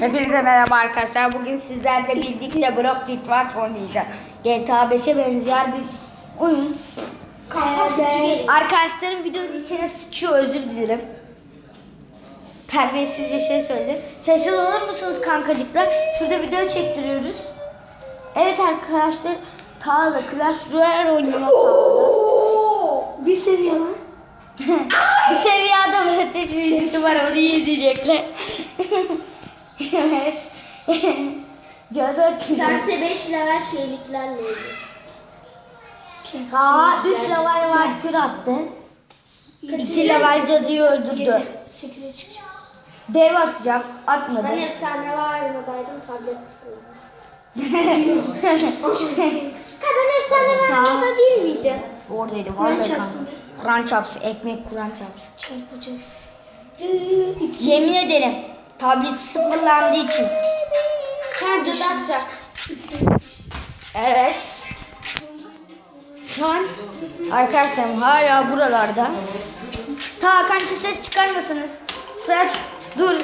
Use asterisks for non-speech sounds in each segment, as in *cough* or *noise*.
Hepinize merhaba arkadaşlar. Bugün sizlerle birlikte Block Wars oynayacağız. GTA 5'e benzer bir oyun. Arkadaşlarım videonun içine sıçıyor özür dilerim. Terbiyesizce şey söyledim. Sessiz olur musunuz kankacıklar? Şurada video çektiriyoruz. Evet arkadaşlar. Tağla Clash Royale kaldı. Bir seviye lan. *laughs* bir seviye adam ateş büyüsü var onu yedirecekler. *laughs* *laughs* Cadı atıyor. Sense 5 level şeyliklerle ilgili. Aa 3 level var kür attı. 2 level cadıyı öldürdü. 8'e çıkacak. Dev atacak. Atmadı. Ben efsane var aradaydım tablet. Ha *laughs* ben efsane var arada değil miydim? Oradaydı. Kur'an vallahi çarpsın kanka. de. Kur'an çarpsın. Ekmek Kur'an çarpsın. Çarpacaksın. Yemin ederim. Tablet sıfırlandığı için. Sen cadı atacak. Evet. Şu an arkadaşlarım hala buralarda. Ta kanka ses çıkarmasınız. Fırat dur.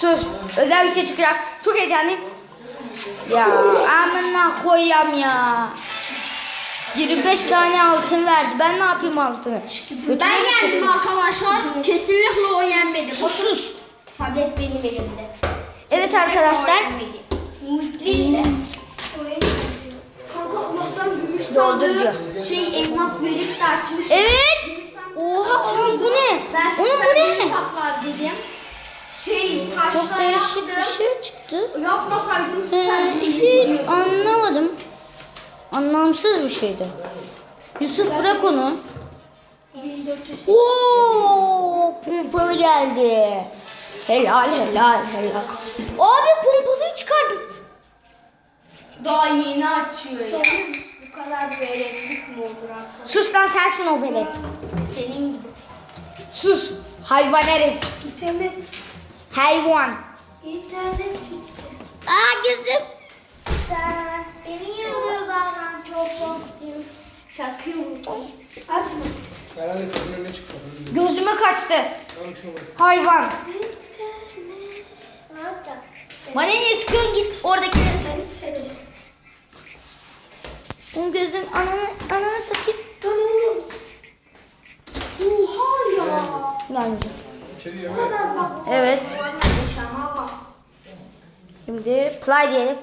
Sus. Özel bir şey çıkacak. Çok heyecanlıyım. Ya amına koyam ya. 25 tane altın verdi. Ben ne yapayım altını? Ben yendim arkadaşlar. Kesinlikle o yenmedi. Sus. Tablet benim elimde. Evet arkadaşlar. Mutluyum. Kanka Allah'tan gümüş Doldur sandığı diyor. şey elmas verip de açmış. Evet. Oha oğlum bu ne? Ben Oğlum bu ne? kaplar dedim. Şey taşla Çok değişik bir şey çıktı. Yapmasaydım Ee, Hiç video. anlamadım. Anlamsız bir şeydi. Yusuf bırak onu. 1400. Oo, pompalı geldi. Helal helal helal. Abi pompalıyı çıkardım. Daha yeni açıyor ya. Bu kadar vereklik mi olur arkadaş? Sus lan sensin o velet. Senin gibi. Sus. Hayvan herif. İnternet. Hayvan. İnternet gitti. Aa gözüm. Sen beni yıldızlardan çok korktun. Şarkıyı unuttum. Atma. Herhalde önüne çıktı. Gözüme kaçtı. Hayvan. Bana niye sıkıyorsun git oradakileri sen. Seni seveceğim. Oğlum gözüm ananı, ananı satayım. Lan oğlum. Oha ya. İçeri yeme. Evet. Şimdi play diyelim.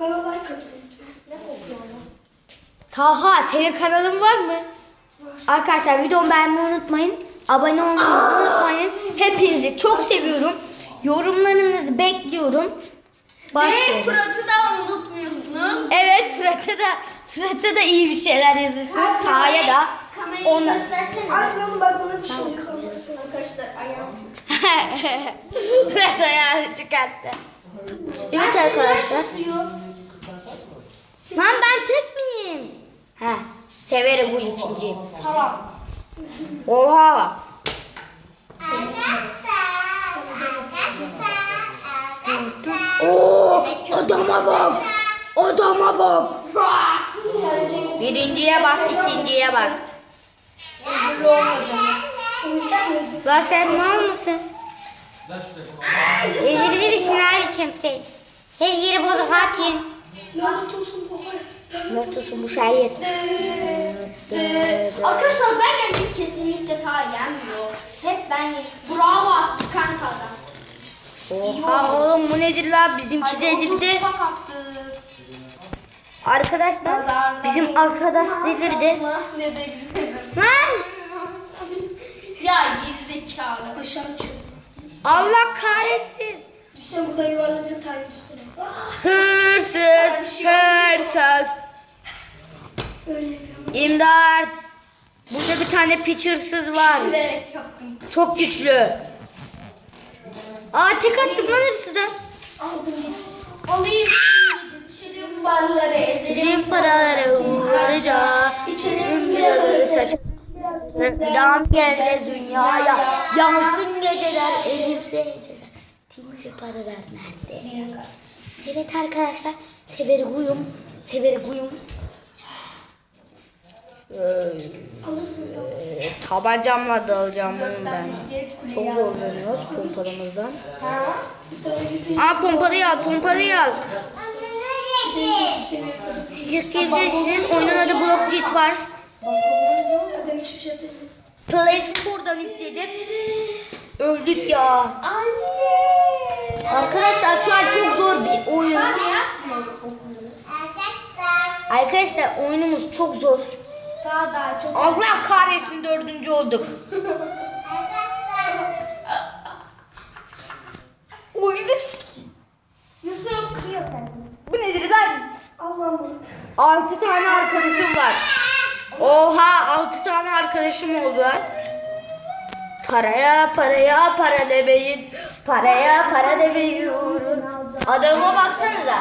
Bana like atın. Ne kokuyor lan? Taha senin kanalın var mı? Arkadaşlar videomu beğenmeyi unutmayın. Abone olmayı unutmayın. Hepinizi çok seviyorum. Yorumlarınızı bekliyorum. Ve Başlıyoruz. Fırat'ı da unutmuyorsunuz. Evet Fırat'a da Fırat'a da iyi bir şeyler yazırsınız. Taha'ya da. Kamerayı Ona... göstersene. Atma oğlum bak bana bir şey. Kalmasın. Arkadaşlar ayağım. *laughs* Fırat ayağını çıkarttı. Evet arkadaşlar. Lan ben tek miyim? He. Severim bu ikinciyi. Tamam. Oha. Oo, adama bak. Adama bak. Birinciye bak, ikinciye bak. Lan sen mal mısın? Ezildi misin abicim sen? Her yeri bozuk atayım. Lanet olsun bu hayır. Lanet olsun. Bu şayet? Arkadaşlar ben yendim kesinlikle ta yenmiyor. Hep ben yendim. Bravo attı kanka adam. Oha oğlum bu nedir la? Bizimki de edildi. Arkadaşlar bizim arkadaş delirdi. Lan Ya gerizekalı. Aşağı açıyorum. Allah kahretsin. Düşsene burada yuvarlanıyor tayin üstüne. Hırsız, hırsız. Öyle. İmdat. Burada bir tane piç hırsız var. Bilerek yaptım. Çok güçlü. Aa tek attım lan hırsıza. Aldım. Alayım barları paraları Biraları saç. Dam geleceğiz dünyaya. Yansın geceler, elimse geceler. Tince paralar nerede? Evet arkadaşlar. Severi kuyum. Severi kuyum. Ee, tabancamla da alacağım bunu ben. Çok zorlanıyoruz bir Aa pompalıyı al pompalıyı al. Siz yükleyebilirsiniz. Oyunun adı Block Jet Wars. Play Store'dan yükledim. Öldük ya. Arkadaşlar şu an çok zor bir oyun. Arkadaşlar oyunumuz çok zor. Daha daha çok. Allah kahretsin dördüncü olduk. Oyunu s- Yusuf. Bu nedir lan? Allah'ım. Altı tane arkadaşım var. Oha altı tane arkadaşım oldu lan. Paraya paraya para demeyin. Paraya para demeyin. Adama baksanıza.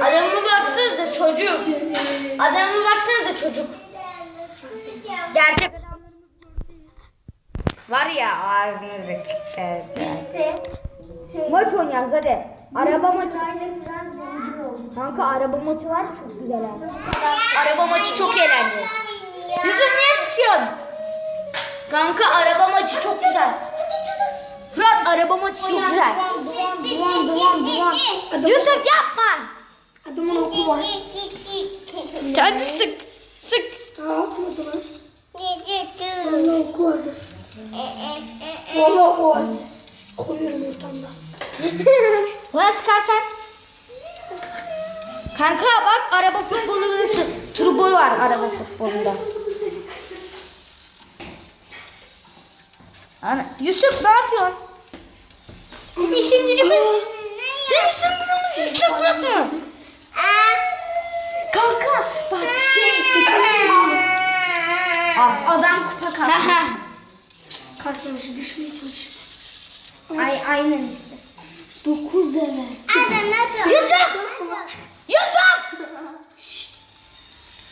Adama baksanıza çocuk. Adama baksanıza çocuk. Gerçek adamlarımız Var ya ağzınızı Maç oynayacağız hadi. Araba maçı. Kanka araba maçı var ya, çok güzel abi. Araba maçı çok eğlenceli. Yusuf niye sıkıyorsun? Kanka araba maçı çok güzel. Fırat araba maçı çok güzel. Duman duman duman. Yusuf yapma. Adamın oku var. Hadi sık. Sık. Aa atmadı lan. Vardı. Valla oku vardı. Koyuyorum ortamda. Bana sıkarsan. Kanka bak araba futbolu nasıl? Turbo var araba futbolunda. Ana, Yusuf ne yapıyorsun? Senin işin gücümüz... Senin işin gücümüz ıslaklık mı? Kanka bak şey. Adam kupa kasmış. kasnamışı düşmeye çalışıyor. Ay aynen işte. Dokuz deme. Yusuf! Yusuf!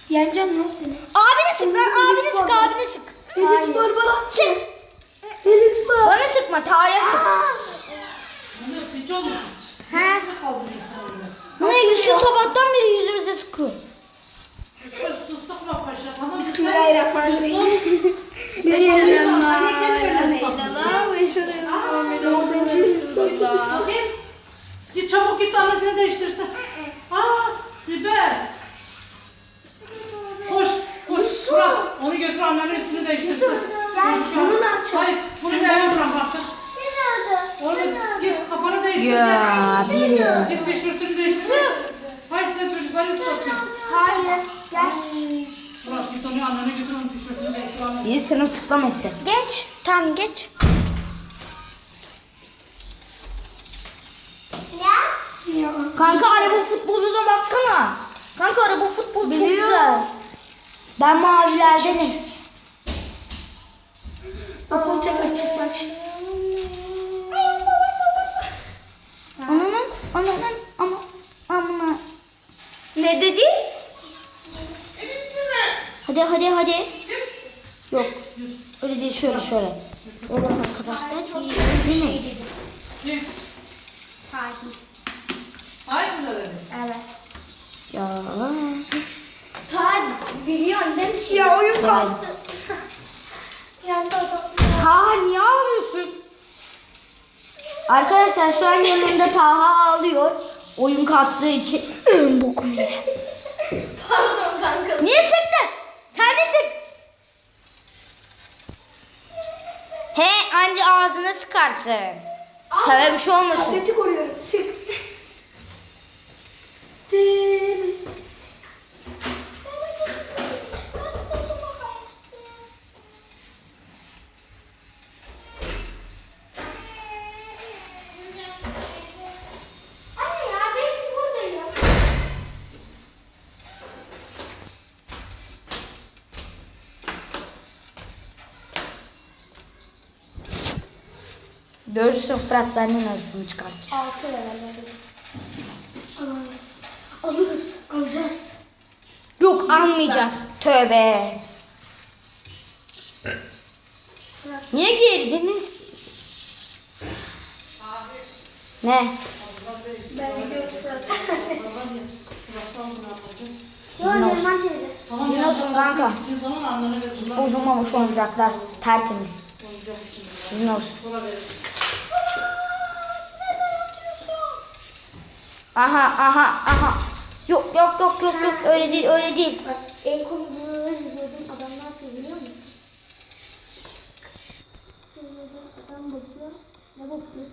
Yeneceğim lan seni. Abine sık lan abine sık abine sık. Elit var bana. Sık. Elit var. Bana sıkma Taha'ya sık. Ha? Bu ne Yusuf sabahtan beri yüzümüze sıkıyor. Bismillahirrahmanirrahim. *laughs* Git çabuk git annesini değiştirsin. Aa Sibel. Koş koş. Bırak onu götür annenin üstünü değiştirsin. Bunu ne yapacağız? Hayır bunu da eve bırak artık. Orada git kafanı değiştir. Ya bilmiyorum. Git tişörtünü değiştir. Hayır sen çocukları tut. Hayır. Gel. Bırak git onu annene götür onun tişörtünü anne. İyi sınıf sıklam etti. Geç. Tamam geç. Ya. Kanka araba futboluna baksana. Kanka araba futbolu çok güzel. Ben mavilerdenim. Bak onu tek açacak bak şimdi. Ananın, ananın, ama, amına. Ne dedi? Hadi hadi hadi. Yok. Öyle değil şöyle şöyle. Evet arkadaşlar. iyi, Değil mi? Hayır mı dedi? Evet. Ya. Tarih biliyorsun değil mi? şimdi? Ya oyun kastı. *laughs* Yandı adam. Taha niye ağlıyorsun? Arkadaşlar şu an yanımda Taha ağlıyor. Oyun kastığı için. *clears throat* Bokum yine. Pardon kanka. Niye sıktın? Kendi sık. He anca ağzına sıkarsın. Sana bir şey olmasın. Tableti koruyorum. Sık. Görürsün Fırat benden arasını çıkartır. Altı level. Alırız. Alırız. Alacağız. Yok almayacağız. Tövbe. Fırat. Niye girdiniz? Ne? Ben gidiyorum Fırat. Sizin olsun. Sizin olsun kanka. Bozulmamış oyuncaklar. Tertemiz. Sizin olsun. Aha aha aha. Yok yok yok yok yok öyle değil öyle değil. Bak en komik videoları izliyordum. Adam ne yapıyor biliyor musun? Adam bakıyor. Ne bakıyor?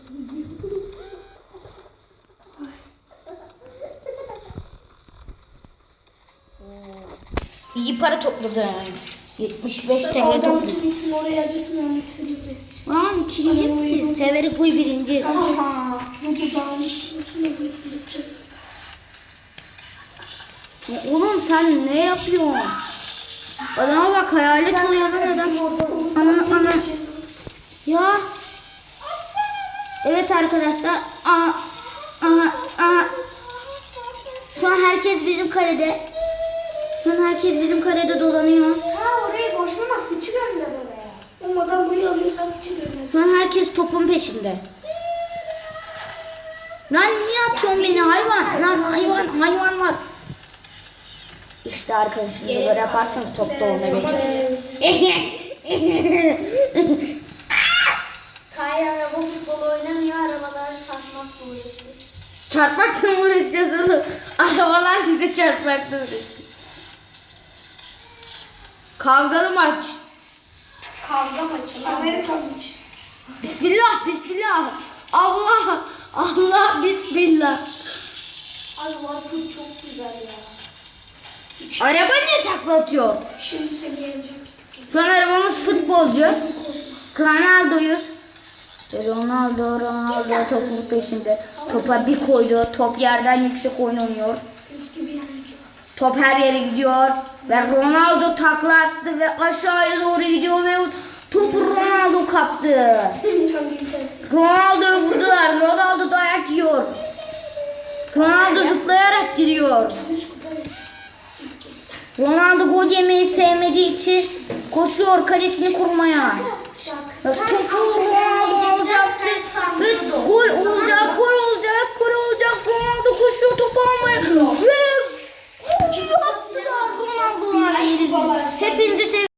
İyi para topladın. 75 TL Adam topladım. bütün isim oraya acısını örnek istedim. Lan mi? Severek uy birinci. Aha. Bu dudağın içine Oğlum sen ne yapıyorsun? Adama bak hayalet lan adam. Ana ana. Ya. Evet arkadaşlar. Aa, aha, aha. Şu an herkes bizim kalede. Şu an herkes bizim kalede dolanıyor. Ha orayı boşuna fıçı gönder oraya. Oğlum adam burayı alıyorsan fıçı gönder. Şu an herkes topun peşinde. Lan niye atıyorsun beni hayvan? Lan hayvan hayvan var. İşte arkadaşınızı böyle yaparsanız top da ona geçer. *laughs* Tahir araba futbol oynamıyor. Arabaları çarpmakla uğraşıyor. Çarpmakla mı uğraşacağız oğlum? Arabalar bize çarpmakla uğraşıyor. Kavgalı maç. Kavga maçı. Amerika maçı. Bismillah, bismillah. Allah, Allah, bismillah. Ay Warped çok güzel ya. Araba niye takla atıyor? Şimdi seni yeneceğim. Şu an arabamız futbolcu. Ronaldo'yuz. Ve Ronaldo, Ronaldo topun peşinde. Topa bir koydu. Top yerden yüksek oynanıyor. Mis gibi yeneceğim. Top her yere gidiyor ve Ronaldo takla attı ve aşağıya doğru gidiyor ve topu Ronaldo kaptı. Ronaldo vurdular. Ronaldo dayak yiyor. Ronaldo zıplayarak gidiyor. Ronaldo gol yemeyi sevmediği için koşuyor kalesini kurmaya. Topu Ronaldo alacaktı. Gol olacak, gol olacak, gol olacak. Ronaldo koşuyor topu almaya. Ve Hepinizi seviyorum.